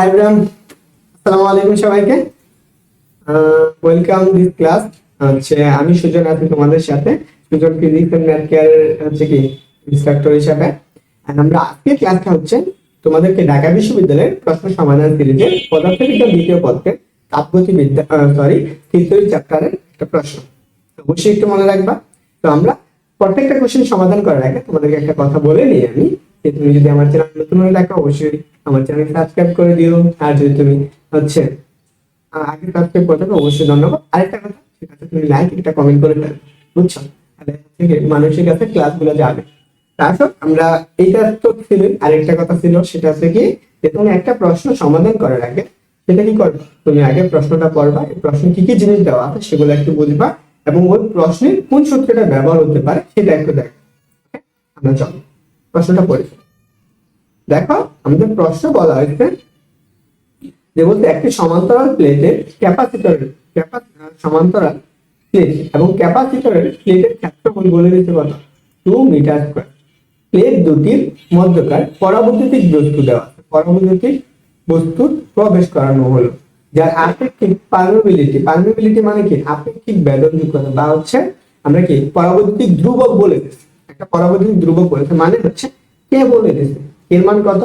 High ব্রাম আলাইকুম সবাইকে। Welcome this class হচ্ছে আমি সুজন আছি তোমাদের সাথে। Sujan physics and math care হচ্ছে কি ইনস্ট্রাক্টর হিসাবে। আমরা আজকে ক্লাসটা হচ্ছে তোমাদেরকে ঢাকা বিশ্ববিদ্যালয়ের প্রশ্ন সমাধান সিরিজের পদার্থবিজ্ঞান দ্বিতীয় পত্রের তাপগতিবিদ্যা সরি তৃতীয় চ্যাপ্টারের একটা প্রশ্ন। অবশ্যই একটু মনে রাখবা। তো আমরা প্রত্যেকটা কোশ্চেন সমাধান করার আগে তোমাদেরকে একটা কথা বলে নিই আমি। তুমি যদি আমার চ্যানেল নতুন হয়ে দেখো অবশ্যই আমার চ্যানেল সাবস্ক্রাইব করে দিও। আর যদি তুমি হচ্ছে আগে সাবস্ক্রাইব করে থাকো, অবশ্যই ধন্যবাদ। আরেকটা কথা, সেটা তুমি লাইক একটা কমেন্ট করে ফেলো বুঝছ? তাহলে হচ্ছে কি, মানুষের কাছে ক্লাসগুলো যাবে। তারপর আমরা এইটা তো ছিল, আরেকটা কথা ছিল, সেটা হচ্ছে কি, যে তুমি একটা প্রশ্ন সমাধান করার আগে সেটা কি করবে? তুমি আগে প্রশ্নটা পড়বা, এই প্রশ্নে কি কি জিনিস দেওয়া আছে সেগুলো একটু বুঝবা, এবং ওই প্রশ্নের কোন সূত্রটা ব্যবহার হতে পারে সেটা একটু দেখো? আমরা চলো। প্রশ্নটা পড়ি। দেখো, আমাদের প্রশ্ন বলা হয়েছে যে বলতে একটি সমান্তরাল প্লেটের ক্যাপাসিটরের সমান্তরাল প্লেট এবং ক্যাপাসিটরের প্লেটের ক্ষেত্রফল বলে দিতে কত? টু মিটার স্কোয়ার প্লেট দুটির মধ্যকার পরাবৈদ্যুতিক বস্তু দেওয়া পরাবৈদ্যুতিক বস্তুর প্রবেশ করানো হলো, যার আপেক্ষিক পারমিবিলিটি পারমিবিলিটি মানে কি? আপেক্ষিক বেদনযোগ্যতা বা হচ্ছে আমরা কি? পরাবৈদ্যুতিক ধ্রুবক বলে দিচ্ছি। একটা পরাবৈদ্যুতিক ধ্রুবক মানে হচ্ছে কে বলে দিচ্ছে এর মান কত।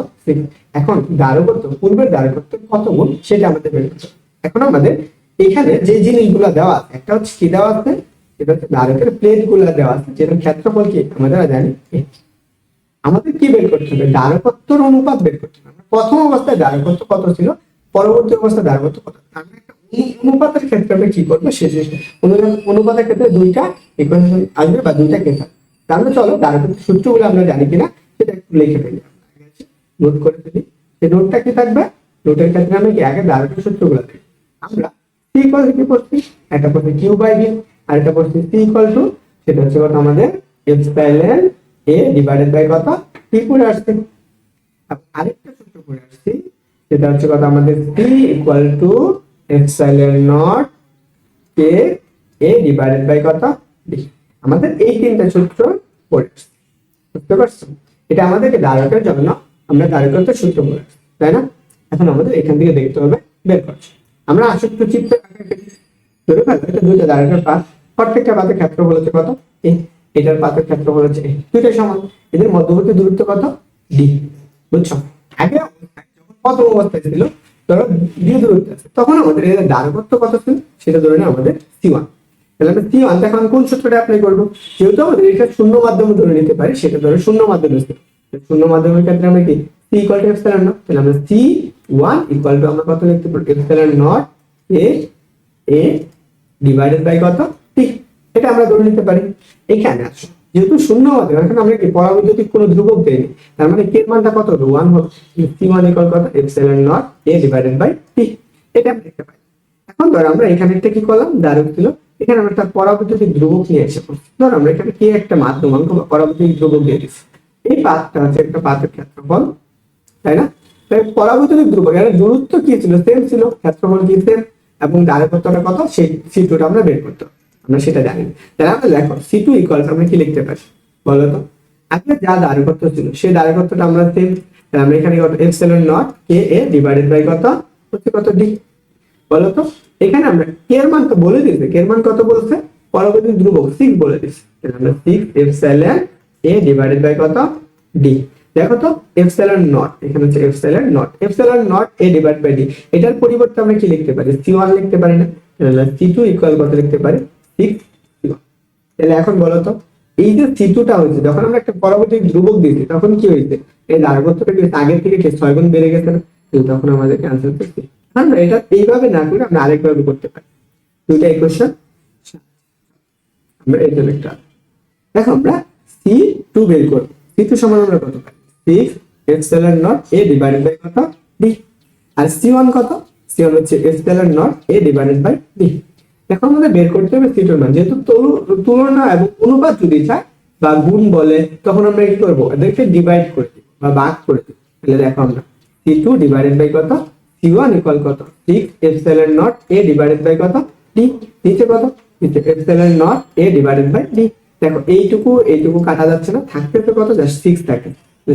এখন দ্বারকত্ব পূর্বের দ্বারকত্ব কত গুণ সেটা আমাদের বের করতে এখন আমাদের এখানে যে জিনিসগুলো দেওয়া আছে, একটা হচ্ছে কি দেওয়া আছে? এটা হচ্ছে দ্বারকের প্লেটগুলো দেওয়া আছে যেটা ক্ষেত্রফল কি? জানি আমাদের কি বের করতে হবে? দ্বারকত্বর অনুপাত বের করতে হবে। প্রথম অবস্থায় দ্বারকত্ব কত ছিল? পরবর্তী অবস্থায় দ্বারকত্ব কত? আমরা একটা অনুপাতের ক্ষেত্রে আমরা কি করব? সে অনুপাতের ক্ষেত্রে দুইটা ইকুয়েশন আসবে বা দুইটা কেস তাহলে চলো দ্বারকত্ব সূত্রগুলো আমরা জানি কিনা, সেটা একটু লিখে ফেলি। নোট করে ফেলি। সেই নোটটা কি থাকবে? নোটের ক্ষেত্রে আমি কি আগে দ্বারকের সূত্রগুলো দেখি? আমরা সি ইকুয়াল কি একটা পড়ছি কিউ বাই আর একটা সি ইকুয়াল টু সেটা হচ্ছে কত আমাদের? এপসাইলেন এ ডিভাইডেড বাই কত? টি করে আসছে। আরেকটা সূত্র আসছি, সেটা হচ্ছে কত আমাদের? C equal to naught K A divided by কত? ডি আমাদের এই তিনটা সূত্র পড়ে আসছে বুঝতে পারছ? এটা আমাদেরকে দ্বারকের জন্য, আমরা দ্বারকত্বের সূত্র পড়ে তাই না? এখন আমাদের এখান থেকে দেখতে হবে, বের করছি। আমরা আসক্ত চিত্র ধরে ফেলো, এটা দুইটা দ্বারকের পাত। প্রত্যেকটা পাতের ক্ষেত্র বলেছে কত? এ, এটার পাতের ক্ষেত্র বলেছে দুইটা সমান। এদের মধ্যবর্তী দূরত্ব কত? ডি বুঝছ? আগে যখন অবস্থায় ছিল, ধরো ডি দূরত্ব আছে, তখন আমাদের এদের দ্বারকত্ব কত ছিল? সেটা ধরে আমাদের সি ওয়ান তাহলে আমরা ওয়ান এখন কোন সূত্রটা অ্যাপ্লাই করব? যেহেতু আমাদের এটা শূন্য মাধ্যমে ধরে নিতে পারি, সেটা ধরে শূন্য মাধ্যমে শূন্য মাধ্যমের ক্ষেত্রে আমরা কি? C equal to epsilon naught তাহলে আমরা সি ওয়ান ইকুয়াল টু আমরা কত লিখতে পারি? Epsilon naught A A divided by কত? টি এটা আমরা ধরে নিতে পারি। এখানে আসো। যেহেতু শূন্য মাধ্যমে, এখন আমরা কি পরাবৈদ্যুতিক কোনো ধ্রুবক দেয়নি তার মানে কে মানটা কত? হবে ওয়ান হবে সি ওয়ান ইকুয়াল কত? Epsilon naught A divided by T এটা আমরা দেখতে পাই। এখন ধর আমরা এখানে একটা কি করলাম? দ্বারক ছিল এখানে আমরা একটা পরাবৈদ্যুতিক ধ্রুবক নিয়ে এসে ধর আমরা এখানে কে একটা মাধ্যমাঙ্ক বা পরাবৈদ্যুতিক ধ্রুবক দিয়ে দিচ্ছি। এই পাতটা হচ্ছে একটা পাতের ক্ষেত্রফল, তাই না? তাই পরাবৈদ্যুতিক ধ্রুবক এর দূরত্ব কি ছিল? সেম ছিল। ক্ষেত্রফল কি সেম এবং দ্বারকত্বটা কত? সেই সি টুটা আমরা বের করতে হবে। আমরা সেটা জানি তাহলে আমরা দেখো সি টু ইকুয়াল আমরা কি লিখতে পারি? বলো তো। আগে যা দ্বারকত্ব ছিল, সেই দ্বারকত্বটা আমরা সেম আমরা এখানে কত? Epsilon naught K A divided by কত? হচ্ছে কত ডি বলো তো এখানে আমরা এর মান তো বলে দিয়েছে। এর মান কত বলছে? পরবর্তী ধ্রুবক সিক্স বলে দিচ্ছে আমরা six epsilon A divided by কত? ডি দেখো তো এপসিলন নট। এখানে হচ্ছে epsilon naught. Epsilon naught A divide by D এটার পরিবর্তে আমরা কি লিখতে পারি? সি ওয়ান লিখতে পারি না। সি টু ইকুয়াল কত লিখতে পারি? সিক্স তাহলে এখন বলো তো, এই যে সি হয়েছে, যখন আমরা একটা পরবর্তী ধ্রুবক দিয়েছি, তখন কি হয়েছে? এই হয়েছে? আগের থেকে ছয় গুণ বেড়ে গেছে না তখন আমাদের ক্যান্সেল করতে আমরা এটা এইভাবে না করে আমরা আরেকভাবে করতে পারি। দুইটা ইকুয়েশন আমরা জন্য একটা। দেখো, আমরা সি টু বের করব। সি টু সমান আমরা কত পাই? Epsilon naught A divided by কত? আর সি ওয়ান কত? সি ওয়ান হচ্ছে epsilon naught A divided by D এখন আমাদের বের করতে হবে সি টুর মান। যেহেতু তুল- তুলনা এবং অনুপাত যদি চায় বা গুণ বলে, তখন আমরা কি করব? এদেরকে ডিভাইড করে দিব বা ভাগ করে দিব। তাহলে দেখো আমরা সি টু ডিভাইডেড বাই কত? সি ওয়ান ইকুয়াল কত? Epsilon naught A divided by কত? ডি নিচে কত? নিচে naught A divided by D দেখো, এইটুকু এইটুকু কাটা যাচ্ছে না, থাকতে তো কত? জাস্ট সিক্স থাকে।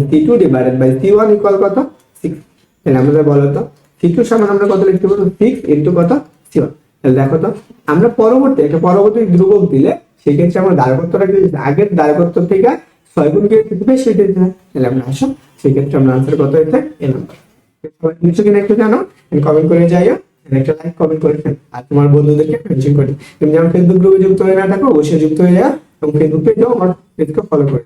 C two divided by C one equal কত? সিক্স তাহলে আমাদের বলো তো সিকিউ সমান আমরা কত লিখতে পারব? সিক্স ইন্টু কত? সিওয়ান তাহলে দেখো তো, আমরা পরবর্তী, একটা পরবর্তী ধ্রুবক দিলে, সেক্ষেত্রে আমরা যদি আগের দায়বত্ব থেকে ছয় গুণ দিতে বেশি হয়। তাহলে আমরা আসো সেক্ষেত্রে আমরা আনসার কত হয়েছে এ নাম্বার নিশ্চয় কিনা একটু জানো কমেন্ট করে যাইও একটা লাইক কমেন্ট করে ফেল। আর তোমার বন্ধুদেরকে মেনশন করে। তুমি যেমন ফেসবুক গ্রুপে যুক্ত হয়ে না থাকো, অবশ্যই যুক্ত হয়ে যাও এবং ফেসবুক পেজেও আমার পেজকে ফলো করে।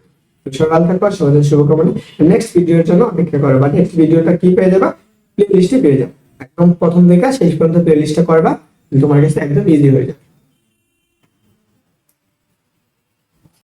সকাল থাকো সমাজের শুভকামনা। নেক্সট ভিডিওর জন্য অপেক্ষা করো। বা নেক্সট ভিডিওটা কি পেয়ে যাবা? প্লে লিস্টে পেয়ে যাও। একদম প্রথম থেকে শেষ পর্যন্ত প্লে লিস্টটা করবা। তোমার কাছে একদম ইজি হয়ে যাবে।